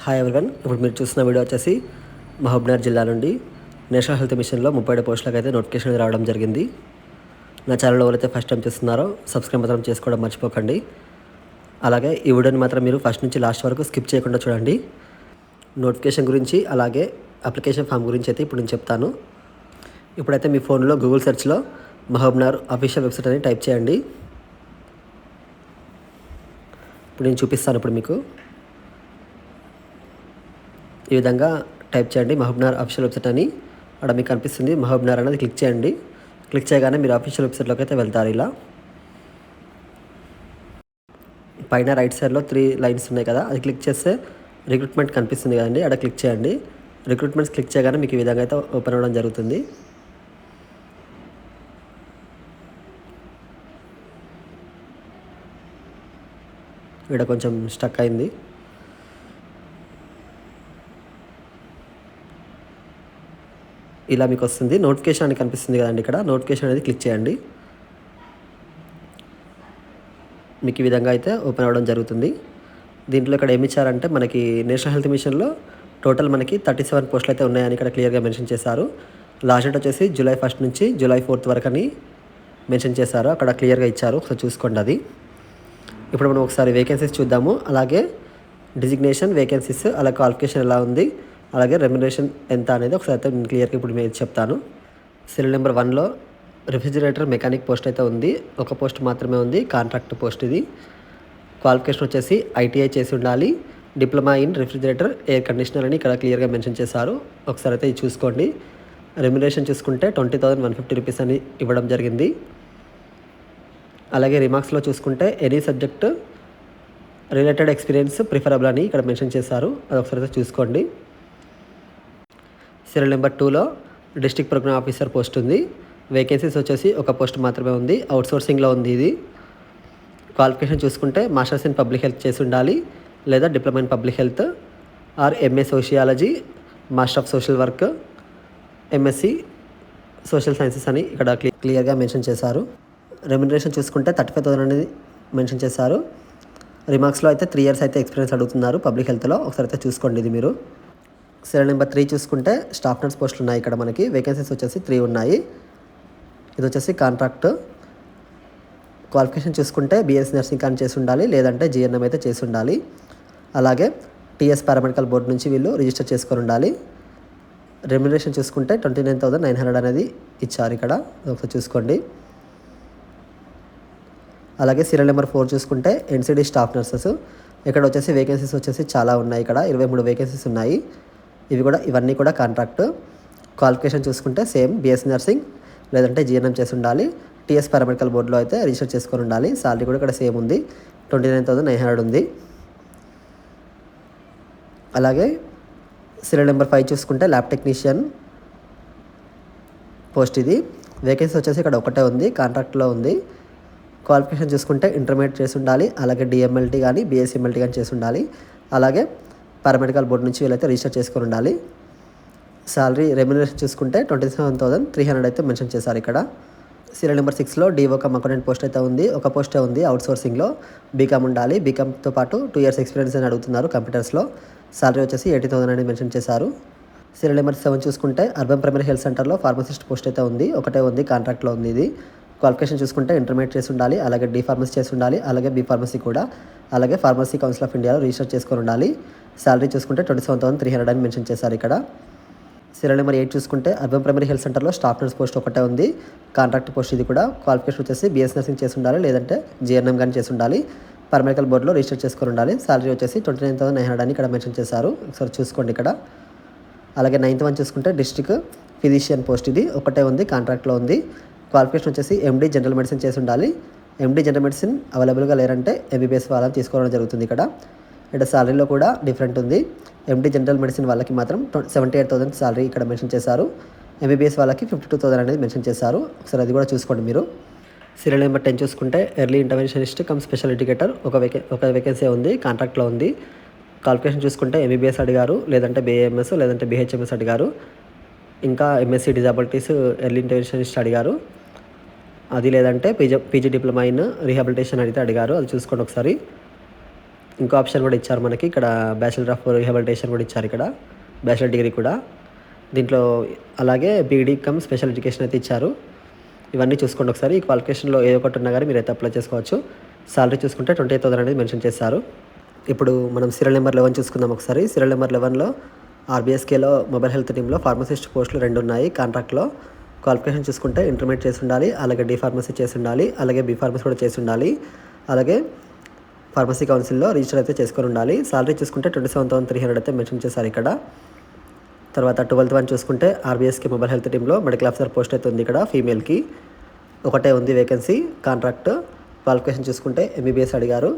Hi everyone ఇప్పుడు మీరు చూస్తున్న వీడియో వచ్చేసి మహబూబ్నగర్ జిల్లా నుండి నేషనల్ హెల్త్ మిషన్లో ముప్పై ఏడు పోస్టులకు అయితే నోటిఫికేషన్ రావడం జరిగింది. నా ఛానల్లో ఎవరైతే ఫస్ట్ టైం చూస్తున్నారో సబ్స్క్రైబ్ మాత్రం చేసుకోవడం మర్చిపోకండి. అలాగే ఈ వీడియోని మాత్రం మీరు ఫస్ట్ నుంచి లాస్ట్ వరకు స్కిప్ చేయకుండా చూడండి. నోటిఫికేషన్ గురించి అలాగే అప్లికేషన్ ఫామ్ గురించి అయితే ఇప్పుడు నేను చెప్తాను. ఇప్పుడైతే మీ ఫోన్లో గూగుల్ సెర్చ్లో మహబూబ్నగర్ అఫీషియల్ వెబ్సైట్ అని టైప్ చేయండి. ఇప్పుడు నేను చూపిస్తాను ఇప్పుడు మీకు. ఈ విధంగా టైప్ చేయండి మహబూబ్నగర్ అఫీషియల్ వెబ్సైట్ అని. అక్కడ మీకు కనిపిస్తుంది మహబూబ్నగర్ అనేది క్లిక్ చేయండి. క్లిక్ చేయగానే మీరు అఫీషియల్ వెబ్సైట్లోకి అయితే వెళ్తారు ఇలా. పైన రైట్ సైడ్లో త్రీ లైన్స్ ఉన్నాయి కదా అది క్లిక్ చేస్తే రిక్రూట్మెంట్ కనిపిస్తుంది కదండి అక్కడ క్లిక్ చేయండి. రిక్రూట్మెంట్స్ క్లిక్ చేయగానే మీకు ఈ విధంగా అయితే ఓపెన్ అవ్వడం జరుగుతుంది. ఇక్కడ కొంచెం స్టక్ అయింది. ఇలా మీకు వస్తుంది. నోటిఫికేషన్ అని కనిపిస్తుంది కదండి ఇక్కడ. నోటిఫికేషన్ అనేది క్లిక్ చేయండి. మీకు ఈ విధంగా అయితే ఓపెన్ అవ్వడం జరుగుతుంది. దీంట్లో ఇక్కడ ఏమి ఇచ్చారంటే మనకి నేషనల్ హెల్త్ మిషన్లో టోటల్ మనకి థర్టీ సెవెన్ పోస్టులు అయితే ఉన్నాయని ఇక్కడ క్లియర్గా మెన్షన్ చేశారు. లాస్ట్ డేట్ వచ్చేసి జూలై ఫస్ట్ నుంచి జూలై ఫోర్త్ వరకు అని మెన్షన్ చేశారు. అక్కడ క్లియర్గా ఇచ్చారు. ఒకసారి చూసుకోండి అది. ఇప్పుడు మనం ఒకసారి వేకెన్సీస్ చూద్దాము. అలాగే డిజిగ్నేషన్ వేకెన్సీస్ అలా క్వాలిఫికేషన్ ఎలా ఉంది? అలాగే రెమ్యునేషన్ ఎంత అనేది ఒకసారి అయితే నేను క్లియర్గా ఇప్పుడు మీరు చెప్తాను. సెల్ నెంబర్ వన్లో రిఫ్రిజిరేటర్ మెకానిక్ పోస్ట్ అయితే ఉంది. ఒక పోస్ట్ మాత్రమే ఉంది. కాంట్రాక్ట్ పోస్ట్ ఇది. క్వాలిఫికేషన్ వచ్చేసి ఐటీఐ చేసి ఉండాలి. Diploma in refrigerator air conditioner అని ఇక్కడ క్లియర్గా మెన్షన్ చేశారు. ఒకసారి అయితే ఇది చూసుకోండి. రెమ్యునేషన్ చూసుకుంటే twenty thousand one fifty rupees అని ఇవ్వడం జరిగింది. అలాగే రిమార్క్స్లో చూసుకుంటే any subject related experience preferable అని ఇక్కడ మెన్షన్ చేశారు. అది ఒకసారి అయితే చూసుకోండి. సీరియల్ నెంబర్ టూలో డిస్టిక్ ప్రోగ్రామ్ ఆఫీసర్ పోస్ట్ ఉంది. వేకెన్సీస్ వచ్చేసి ఒక పోస్ట్ మాత్రమే ఉంది. అవుట్సోర్సింగ్లో ఉంది ఇది. క్వాలిఫికేషన్ చూసుకుంటే మాస్టర్స్ ఇన్ పబ్లిక్ హెల్త్ చేసి ఉండాలి లేదా diploma in public health or MA sociology master of social work MSc social sciences అని ఇక్కడ క్లియర్గా మెన్షన్ చేశారు. రెమ్యునరేషన్ చూసుకుంటే థర్టీ ఫైవ్ థౌసండ్ అనేది మెన్షన్ చేశారు. రిమార్క్స్లో అయితే త్రీ ఇయర్స్ అయితే ఎక్స్పీరియన్స్ అడుగుతున్నారు పబ్లిక్ హెల్త్లో. ఒకసారి అయితే చూసుకోండి ఇది మీరు. సీరియల్ నెంబర్ త్రీ చూసుకుంటే స్టాఫ్ నర్స్ పోస్టులు ఉన్నాయి ఇక్కడ మనకి. వేకెన్సీస్ వచ్చేసి త్రీ ఉన్నాయి. ఇది వచ్చేసి కాంట్రాక్ట్ క్వాలిఫికేషన్ చూసుకుంటే బీఎస్ నర్సింగ్ కానీ చేసి ఉండాలి లేదంటే జిఎన్ఎం అయితే చేసి ఉండాలి. అలాగే టీఎస్ పారామెడికల్ బోర్డు నుంచి వీళ్ళు రిజిస్టర్ చేసుకొని ఉండాలి. రెమ్యునరేషన్ చూసుకుంటే twenty nine thousand nine hundred అనేది ఇచ్చారు ఇక్కడ. ఒకసారి చూసుకోండి. అలాగే సీరియల్ నెంబర్ ఫోర్ చూసుకుంటే ఎన్సీడీ స్టాఫ్ నర్సెస్ ఇక్కడ వచ్చేసి వేకెన్సీస్ వచ్చేసి చాలా ఉన్నాయి ఇక్కడ. ఇరవై మూడు వేకెన్సీస్ ఉన్నాయి. ఇవి కూడా ఇవన్నీ కూడా కాంట్రాక్ట్ క్వాలిఫికేషన్ చూసుకుంటే సేమ్ బిఎస్సీ నర్సింగ్ లేదంటే జీఎన్ఎం చేసి ఉండాలి. టీఎస్ పారామెడికల్ బోర్డులో అయితే రిజిస్టర్ చేసుకొని ఉండాలి. సాలరీ కూడా ఇక్కడ సేమ్ ఉంది. Twenty nine thousand nine hundred ఉంది. అలాగే సీరియల్ నెంబర్ ఫైవ్ చూసుకుంటే ల్యాబ్ టెక్నీషియన్ పోస్ట్ ఇది. వేకెన్సీ వచ్చేసి ఇక్కడ ఒకటే ఉంది కాంట్రాక్ట్లో ఉంది. క్వాలిఫికేషన్ చూసుకుంటే ఇంటర్మీడియట్ చేసి ఉండాలి. అలాగే డిఎంఎల్టీ కానీ బీఎస్ఎంఎల్టీ కానీ చేసి ఉండాలి. అలాగే పారామెడికల్ బోర్డు నుంచి వీళ్ళైతే రిజిస్టర్ చేసుకుని ఉండాలి. శాలరీ రెమ్యునరేషన్ చూసుకుంటే twenty seven thousand three hundred అయితే మెన్షన్ చేశారు ఇక్కడ. సీరియల్ నెంబర్ సిక్స్లో డీఓ కమ్ అకౌంటెంట్ పోస్ట్ అయితే ఉంది. ఒక పోస్టే ఉంది అవుట్ సోర్సింగ్లో బీకామ్ ఉండాలి. బీకామ్తో పాటు టూ ఇయర్స్ ఎక్స్పీరియన్స్ అని అడుగుతున్నారు కంప్యూటర్స్లో శాలరీ వచ్చేసి ఎయిటీ థౌసండ్ అనేది మెన్షన్ చేశారు. సీరియల్ నెంబర్ సెవెన్ చూసుకుంటే అర్బన్ ప్రైమరీ హెల్త్ సెంటర్లో ఫార్మసిస్ట్ పోస్ట్ అయితే ఉంది. ఒకటే ఉంది కాంట్రాక్ట్లో ఉంది ఇది. క్వాలిఫికేషన్ చూసుకుంటే ఇంటర్మీడియట్ చేసి ఉండాలి. అలాగే డి ఫార్మసీ చేసి ఉండాలి. అలాగే బీ ఫార్మసీ కూడా. అలాగే ఫార్మసీ కౌన్సిల్ ఆఫ్ ఇండియాలో రిజిస్టర్ చేసుకొని ఉండాలి. శాలరీ చూసుకుంటే twenty seven thousand three hundred అని మెన్షన్ చేశారు ఇక్కడ. సీరియల్ నెంబర్ ఎయిట్ చూసుకుంటే అర్బన్ ప్రైమరీ హెల్త్ సెంటర్లో స్టాఫ్ నర్స్ పోస్ట్ ఒకటే ఉంది. కాంట్రాక్ట్ పోస్ట్ ఇది కూడా. క్వాలిఫికేషన్ వచ్చేసి బిఎస్ నర్సింగ్ చేసి ఉండాలి లేదంటే జిఎన్ఎం కానీ చేసి ఉండాలి. పర్మెడికల్ బోర్డులో రిజిస్టర్ చేసుకుని ఉండాలి. శాలరీ వచ్చేసి twenty nine thousand nine hundred అని ఇక్కడ మెన్షన్ చేశారు. ఒకసారి చూసుకోండి ఇక్కడ. అలాగే నైన్త్ వన్ చూసుకుంటే డిస్ట్రిక్ట్ ఫిజిషియన్ పోస్ట్ ఇది ఒకటే ఉంది కాంట్రాక్ట్లో ఉంది. క్వాలిఫికేషన్ వచ్చేసి ఎండి జనరల్ మెడిసిన్ చేసి ఉండాలి. ఎండి జనరల్ మెడిసిన్ అవైలబుల్గా లేరంటే ఎంబీబీఎస్ వాళ్ళని తీసుకోవడం జరుగుతుంది ఇక్కడ. అండ్ సాలరీలో కూడా డిఫరెంట్ ఉంది. ఎండి జనరల్ మెడిసిన్ వాళ్ళకి మాత్రం సెవెంటీ ఎయిట్ థౌసండ్ సాలరీ ఇక్కడ మెన్షన్ చేశారు. ఎంబీబీఎస్ వాళ్ళకి ఫిఫ్టీ టూ థౌసండ్ అనేది మెన్షన్ చేశారు. ఒకసారి అది కూడా చూసుకోండి మీరు. సీరియల్ నెంబర్ టెన్ చూసుకుంటే early interventionist cum special educator ఒక వేకే ఒక వేకెన్సీ ఉంది కాంట్రాక్ట్లో ఉంది. క్వాలిఫికేషన్ చూసుకుంటే ఎంబీబీఎస్ అడిగారు లేదంటే బీఏఎంఎస్ లేదంటే బీహెచ్ఎంఎస్ అడిగారు. ఇంకా ఎంఎస్సీ డిజాబిలిటీస్ ఎర్లీ ఇంటర్వెన్షనిస్ట్ అడిగారు. అది లేదంటే PG PG diploma in rehabilitation అయితే అడిగారు. అది చూసుకోండి ఒకసారి. ఇంకో ఆప్షన్ కూడా ఇచ్చారు మనకి. ఇక్కడ బ్యాచిలర్ ఆఫ్ రిహాబిలిటేషన్ కూడా ఇచ్చారు ఇక్కడ. బ్యాచిలర్ డిగ్రీ కూడా. దీంట్లో అలాగే బీడీ కమ్ స్పెషల్ ఎడ్యుకేషన్ అయితే ఇచ్చారు. ఇవన్నీ చూసుకోండి ఒకసారి. ఈ క్వాలిఫికేషన్లో ఏ ఒకటి ఉన్నా కానీ మీరు అయితే అప్లై చేసుకోవచ్చు. సాలరీ చూసుకుంటే ట్వంటీ ఎయిట్ థౌసండ్ అనేది మెన్షన్ చేశారు. ఇప్పుడు మనం సీరియల్ నెంబర్ లెవెన్ చూసుకుందాం ఒకసారి. సీరియల్ నెంబర్ లెవెన్లో ఆర్బీఎస్కేలో మొబైల్ హెల్త్ టీంలో ఫార్మసిస్ట్ పోస్టులు రెండు ఉన్నాయి. కాంట్రాక్ట్లో క్వాలిఫికేషన్ చూసుకుంటే ఇంటర్మీడియట్ చేసి ఉండాలి. అలాగే డి ఫార్మసీ చేసి ఉండాలి. అలాగే బి ఫార్మసీ కూడా చేసి ఉండాలి. అలాగే ఫార్మసీ కౌన్సిల్లో రిజిస్టర్ అయితే చేసుకొని ఉండాలి. సాలరీ చూసుకుంటే twenty seven thousand three hundred అయితే మెన్షన్ చేశారు ఇక్కడ. తర్వాత ట్వెల్త్ వన్ చూసుకుంటే ఆర్బీఎస్కి మొబైల్ హెల్త్ టీంలో మెడికల్ ఆఫీసర్ పోస్ట్ అయితే ఉంది ఇక్కడ ఫీమేల్కి. ఒకటే ఉంది వేకెన్సీ కాంట్రాక్ట్. క్వాలిఫికేషన్ చూసుకుంటే ఎంబీబీఎస్ అడిగారు.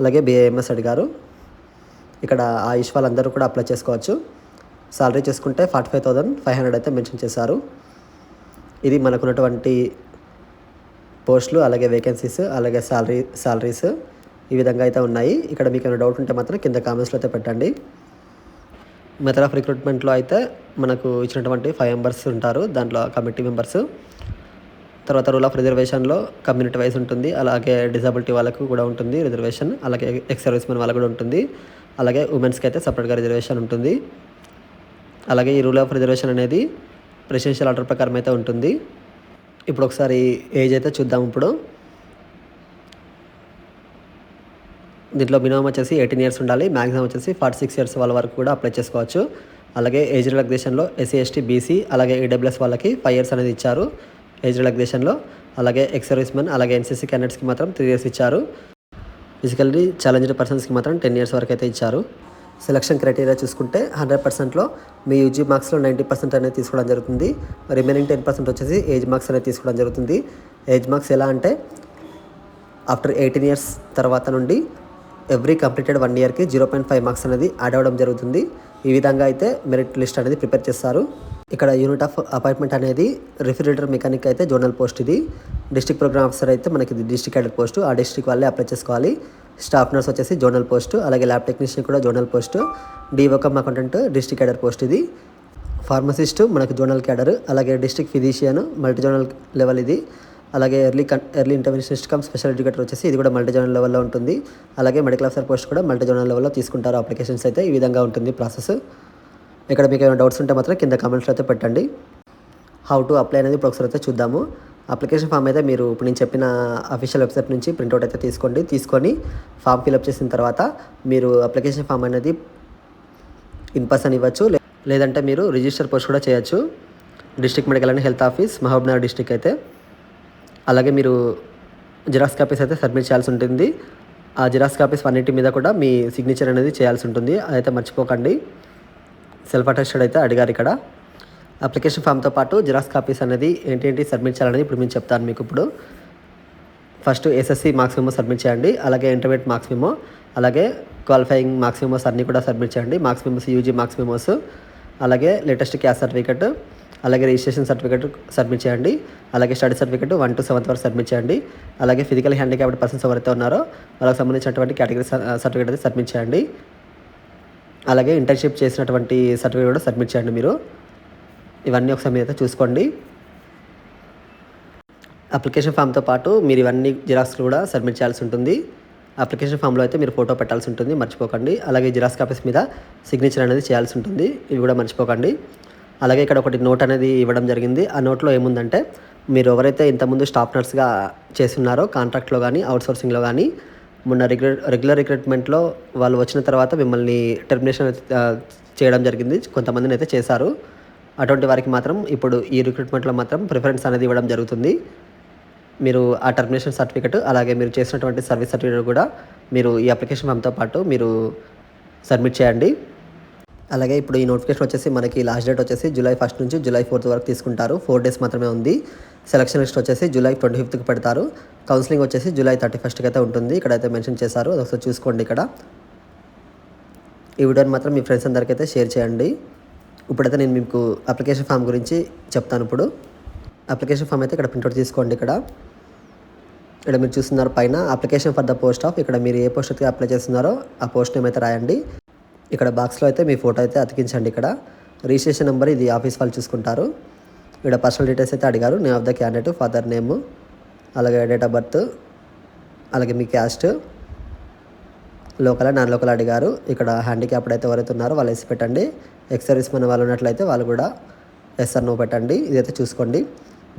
అలాగే బీఏఎంఎస్ అడిగారు. ఇక్కడ ఆయుష్ వాళ్ళందరూ కూడా అప్లై చేసుకోవచ్చు. సాలరీ చూసుకుంటే forty five thousand five hundred అయితే మెన్షన్ చేశారు. ఇది మనకున్నటువంటి పోస్టులు అలాగే వేకెన్సీస్ అలాగే సాలరీ సాలరీస్. ఈ విధంగా అయితే ఉన్నాయి. ఇక్కడ మీకు ఏమైనా డౌట్ ఉంటే మాత్రం కింద కామెంట్స్లో అయితే పెట్టండి. మెథడ్ ఆఫ్ రిక్రూట్మెంట్లో అయితే మనకు ఇచ్చినటువంటి ఫైవ్ మెంబర్స్ ఉంటారు. దాంట్లో కమిటీ మెంబర్స్ తర్వాత రూల్ ఆఫ్ రిజర్వేషన్లో కమ్యూనిటీ వైజ్ ఉంటుంది. అలాగే డిజబిలిటీ వాళ్ళకు కూడా ఉంటుంది రిజర్వేషన్ అలాగే ఎక్స్ సర్వీస్ మెన్ వాళ్ళకు కూడా ఉంటుంది. అలాగే ఉమెన్స్కి అయితే సపరేట్గా రిజర్వేషన్ ఉంటుంది. అలాగే ఈ రూల్ ఆఫ్ రిజర్వేషన్ అనేది ప్రెసిడెన్షియల్ ఆర్డర్ ప్రకారం అయితే ఉంటుంది. ఇప్పుడు ఒకసారి ఏజ్ అయితే చూద్దాం ఇప్పుడు. దీంట్లో మినిమం వచ్చేసి ఎయిటీన్ ఇయర్స్ ఉండాలి మ్యాక్సిమం వచ్చేసి ఫార్టీ సిక్స్ ఇయర్స్ వాళ్ళ వరకు కూడా అప్లై చేసుకోవచ్చు. అలాగే ఏజ్ రిలాక్సేషన్లో ఎస్సీ ఎస్టీ బీసీ అలాగే ఈడబ్ల్యూఎస్ వాళ్ళకి ఫైవ్ ఇయర్స్ అనేది ఇచ్చారు. ఏజ్ రిలాక్సేషన్లో అలాగే ఎక్స్ మెన్ అలాగే ఎన్సీసీ క్యాండిడేట్స్కి మాత్రం త్రీ ఇయర్స్ ఇచ్చారు. ఫిజికల్లీ ఛాలెంజ్డ్ పర్సన్స్కి మాత్రం టెన్ ఇయర్స్ వరకు అయితే ఇచ్చారు. సెలక్షన్ క్రైటీరియా చూసుకుంటే హండ్రెడ్ పర్సెంట్లో మీ యూజీ మార్క్స్లో నైంటీ పర్సెంట్ అనేది తీసుకోవడం జరుగుతుంది. రిమైనింగ్ టెన్ పర్సెంట్ వచ్చేసి ఏజ్ మార్క్స్ అనేది తీసుకోవడం జరుగుతుంది. ఏజ్ మార్క్స్ ఎలా అంటే ఆఫ్టర్ ఎయిటీన్ ఇయర్స్ తర్వాత నుండి ఎవ్రీ కంప్లీటెడ్ వన్ ఇయర్కి జీరో పాయింట్ ఫైవ్ మార్క్స్ అనేది యాడ్ అవ్వడం జరుగుతుంది. ఈ విధంగా అయితే మెరిట్ లిస్ట్ అనేది ప్రిపేర్ చేస్తారు. ఇక్కడ యూనిట్ ఆఫ్ అపాయింట్మెంట్ అనేది రిఫ్రిజిరేటర్ మెకానిక్ అయితే జోనల్ పోస్ట్ ఇది. డిస్ట్రిక్ట్ ప్రోగ్రామ్ ఆఫీసర్ అయితే మనకి ఇది డిస్ట్రిక్ట్ పోస్ట్ ఆ డిస్ట్రిక్ట్ వాళ్ళే అప్లై చేసుకోవాలి. స్టాఫ్ నర్స్ వచ్చేసి జోనల్ పోస్ట్ అలాగే ల్యాబ్ టెక్నీషియన్ కూడా zonal post DO cum accountant district cadre post ఇది. ఫార్మసిస్ట్ మనకు జోనల్ క్యాడర్ అలాగే district physician multi zonal level ఇది. అలాగే ఎర్లీ కన్ early interventionist cum special educator వచ్చేసి ఇది కూడా మల్టీ జోనల్ లెవెల్లో ఉంటుంది. అలాగే మెడికల్ ఆఫీసర్ పోస్ట్ కూడా మల్టీ జోనల్ లెవెల్లో తీసుకుంటారు. అప్లికేషన్స్ అయితే ఈ విధంగా ఉంటుంది ప్రాసెస్ ఇక్కడ మీకు ఏమైనా డౌట్స్ ఉంటే మాత్రం కింద కామెంట్స్లో అయితే పెట్టండి. హౌ టు అప్లై అనేది ఇప్పుడు ఒకసారి అయితే చూద్దాము. అప్లికేషన్ ఫామ్ అయితే మీరు ఇప్పుడు నేను చెప్పిన అఫీషియల్ వెబ్సైట్ నుంచి ప్రింట్అవుట్ అయితే తీసుకోండి. తీసుకొని ఫామ్ ఫిల్అప్ చేసిన తర్వాత మీరు అప్లికేషన్ ఫామ్ అనేది ఇన్ పర్సన్ ఇవ్వచ్చు. లే- లేదంటే మీరు రిజిస్టర్ పోస్ట్ కూడా చేయొచ్చు. District medical and health office Mahabubnagar district అయితే. అలాగే మీరు జిరాక్స్ కాపీస్ అయితే సబ్మిట్ చేయాల్సి ఉంటుంది. ఆ జిరాక్స్ కాపీస్ అన్నిటి మీద కూడా మీ సిగ్నేచర్ అనేది చేయాల్సి ఉంటుంది. అదైతే మర్చిపోకండి. సెల్ఫ్ అటెస్టెడ్ అయితే అడిగారు ఇక్కడ. అప్లికేషన్ ఫామ్తో పాటు జిరాక్స్ కాపీస్ అనేది ఏంటేంటి సబ్మిట్ చేయాలనేది ఇప్పుడు మేము చెప్తాను మీకు ఇప్పుడు. First SSC marks memo submit చేయండి. అలాగే ఇంటర్మీడియట్ మార్క్స్ మెమో అలాగే క్వాలిఫైయింగ్ మార్క్స్ మెమోస్ అన్నీ కూడా సబ్మిట్ చేయండి. Marks memos UG marks memos అలాగే లేటెస్ట్ క్యాస్ట్ సర్టిఫికెట్ అలాగే రిజిస్ట్రేషన్ సర్టిఫికేట్ సబ్మిట్ చేయండి. అలాగే study certificate one to seventh వరకు సబ్మిట్ చేయండి. అలాగే ఫిజికల్ హ్యాండిక్యాప్డ్ పర్సన్స్ ఎవరైతే ఉన్నారో వాళ్ళకి సంబంధించినటువంటి కేటగిరీ సర్టిఫికేట్ అయితే సబ్మిట్ చేయండి. అలాగే ఇంటర్న్షిప్ చేసినటువంటి సర్టిఫికేట్ కూడా సబ్మిట్ చేయండి మీరు. ఇవన్నీ ఒకసారి మీరు అయితే చూసుకోండి. అప్లికేషన్ ఫామ్తో పాటు మీరు ఇవన్నీ జిరాక్స్ కూడా సబ్మిట్ చేయాల్సి ఉంటుంది. అప్లికేషన్ ఫామ్లో అయితే మీరు ఫోటో పెట్టాల్సి ఉంటుంది మర్చిపోకండి. అలాగే జిరాక్స్ కాపీస్ మీద సిగ్నేచర్ అనేది చేయాల్సి ఉంటుంది. ఇవి కూడా మర్చిపోకండి. అలాగే ఇక్కడ ఒకటి నోట్ అనేది ఇవ్వడం జరిగింది. ఆ నోట్లో ఏముందంటే మీరు ఎవరైతే ఇంతకుముందు స్టాఫ్ నర్స్గా చేస్తున్నారో కాంట్రాక్ట్లో కానీ అవుట్సోర్సింగ్లో కానీ మొన్న రెగ్యులర్ రెగ్యులర్ రిక్రూట్మెంట్లో వాళ్ళు వచ్చిన తర్వాత మిమ్మల్ని టెర్మినేషన్ చేయడం జరిగింది. కొంతమందిని అయితే చేశారు. అటువంటి వారికి మాత్రం ఇప్పుడు ఈ రిక్రూట్మెంట్లో మాత్రం ప్రిఫరెన్స్ అనేది ఇవ్వడం జరుగుతుంది. మీరు ఆ టర్మినేషన్ సర్టిఫికెట్ అలాగే మీరు చేసినటువంటి సర్వీస్ సర్టిఫికేట్ కూడా మీరు ఈ అప్లికేషన్ ఫామ్తో పాటు మీరు సబ్మిట్ చేయండి. అలాగే ఇప్పుడు ఈ నోటిఫికేషన్ వచ్చేసి మనకి లాస్ట్ డేట్ వచ్చేసి జూలై ఫస్ట్ నుంచి జూలై ఫోర్త్ వరకు తీసుకుంటారు. ఫోర్ డేస్ మాత్రమే ఉంది. సెలక్షన్ లిస్ట్ వచ్చేసి జూలై ట్వంటీ ఫిఫ్త్కి పెడతారు. కౌన్సిలింగ్ వచ్చేసి జూలై థర్టీ ఫస్ట్కి అయితే ఉంటుంది. ఇక్కడైతే మెన్షన్ చేశారు. అది ఒకసారి చూసుకోండి ఇక్కడ. ఈ వీడియోని మాత్రం మీ ఫ్రెండ్స్ అందరికీ అయితే షేర్ చేయండి. ఇప్పుడైతే నేను మీకు అప్లికేషన్ ఫామ్ గురించి చెప్తాను ఇప్పుడు. అప్లికేషన్ ఫామ్ అయితే ఇక్కడ ప్రింట్అవుట్ తీసుకోండి ఇక్కడ. ఇక్కడ మీరు చూస్తున్నారు పైన application for the post of. ఇక్కడ మీరు ఏ పోస్ట్ అయితే అప్లై చేస్తున్నారో ఆ పోస్ట్ నేమ్ అయితే రాయండి. ఇక్కడ బాక్స్లో అయితే మీ ఫోటో అయితే అతికించండి ఇక్కడ. రిజిస్ట్రేషన్ నెంబర్ ఇది ఆఫీస్ వాళ్ళు చూసుకుంటారు. ఇక్కడ పర్సనల్ డీటెయిల్స్ అయితే అడిగారు. Name of the candidate father name అలాగే డేట్ ఆఫ్ బర్త్ అలాగే మీ క్యాస్ట్ లోకల్ నాన్ లోకల్ అడిగారు. ఇక్కడ హ్యాండిక్యాప్డ్ అయితే ఎవరైతే ఉన్నారో వాళ్ళు వేసి పెట్టండి. ఎక్సర్వీస్ మన వాళ్ళు ఉన్నట్లయితే వాళ్ళు కూడా ఎస్ఆర్ నో పెట్టండి. ఇదైతే చూసుకోండి.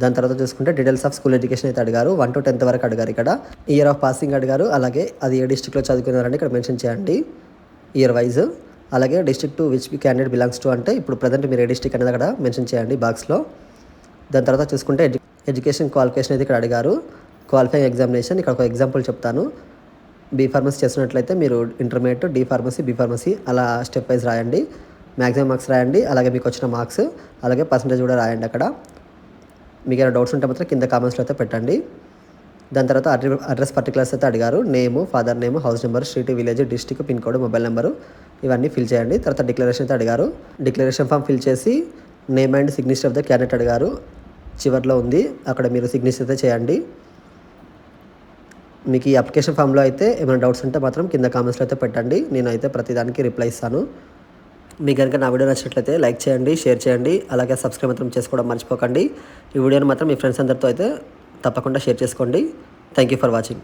దాని తర్వాత చూసుకుంటే డీటెయిల్స్ ఆఫ్ స్కూల్ ఎడ్యుకేషన్ అయితే అడిగారు. వన్ టు టెన్త్ వరకు అడిగారు ఇక్కడ. ఇయర్ ఆఫ్ పాసింగ్ అడిగారు. అలాగే అది ఏ డిస్టిక్లో చదువుకున్నారని ఇక్కడ మెన్షన్ చేయండి. Year wise. అలాగే district to which candidate belongs to అంటే ఇప్పుడు ప్రజెంట్ మీరు ఏ డిస్ట్రిక్ట్ అనేది అక్కడ మెన్షన్ చేయండి బాక్స్లో. దాని తర్వాత చూసుకుంటే ఎడ్యు ఎడ్యుకేషన్ క్వాలిఫికేషన్ అయితే ఇక్కడ అడిగారు. క్వాలిఫైయింగ్ ఎగ్జామినేషన్ ఇక్కడ ఒక ఎగ్జాంపుల్ చెప్తాను. బీ ఫార్మసీ చేస్తున్నట్లయితే మీరు intermediate D pharmacy B pharmacy అలా స్టెప్ వైజ్ రాయండి. మ్యాక్సిమం మార్క్స్ రాయండి. అలాగే మీకు వచ్చిన మార్క్స్. అలాగే పర్సంటేజ్ కూడా రాయండి అక్కడ. మీకు ఏమైనా డౌట్స్ ఉంటే మాత్రం కింద కామెంట్స్లో అయితే పెట్టండి. దాని తర్వాత అడ్రస్ పర్టికులర్స్ అయితే అడిగారు. Name father name house number street village district pin code mobile number ఇవన్నీ ఫిల్ చేయండి. తర్వాత డిక్లరేషన్ అయితే అడిగారు. డిక్లరేషన్ ఫామ్ ఫిల్ చేసి name and signature of the candidate అడిగారు. చివరిలో ఉంది. అక్కడ మీరు సిగ్నేచర్ అయితే చేయండి. మీకు ఈ అప్లికేషన్ ఫామ్లో అయితే ఏమైనా డౌట్స్ ఉంటే మాత్రం కింద కామెంట్స్లో అయితే పెట్టండి. నేనైతే ప్రతిదానికి రిప్లై ఇస్తాను. మీకు కనుక నా వీడియో నచ్చినట్లయితే లైక్ చేయండి షేర్ చేయండి. అలాగే సబ్స్క్రైబ్ మాత్రం చేసుకోవడం మర్చిపోకండి. ఈ వీడియోని మాత్రం మీ ఫ్రెండ్స్ అందరితో అయితే తప్పకుండా షేర్ చేసుకోండి. Thank you for watching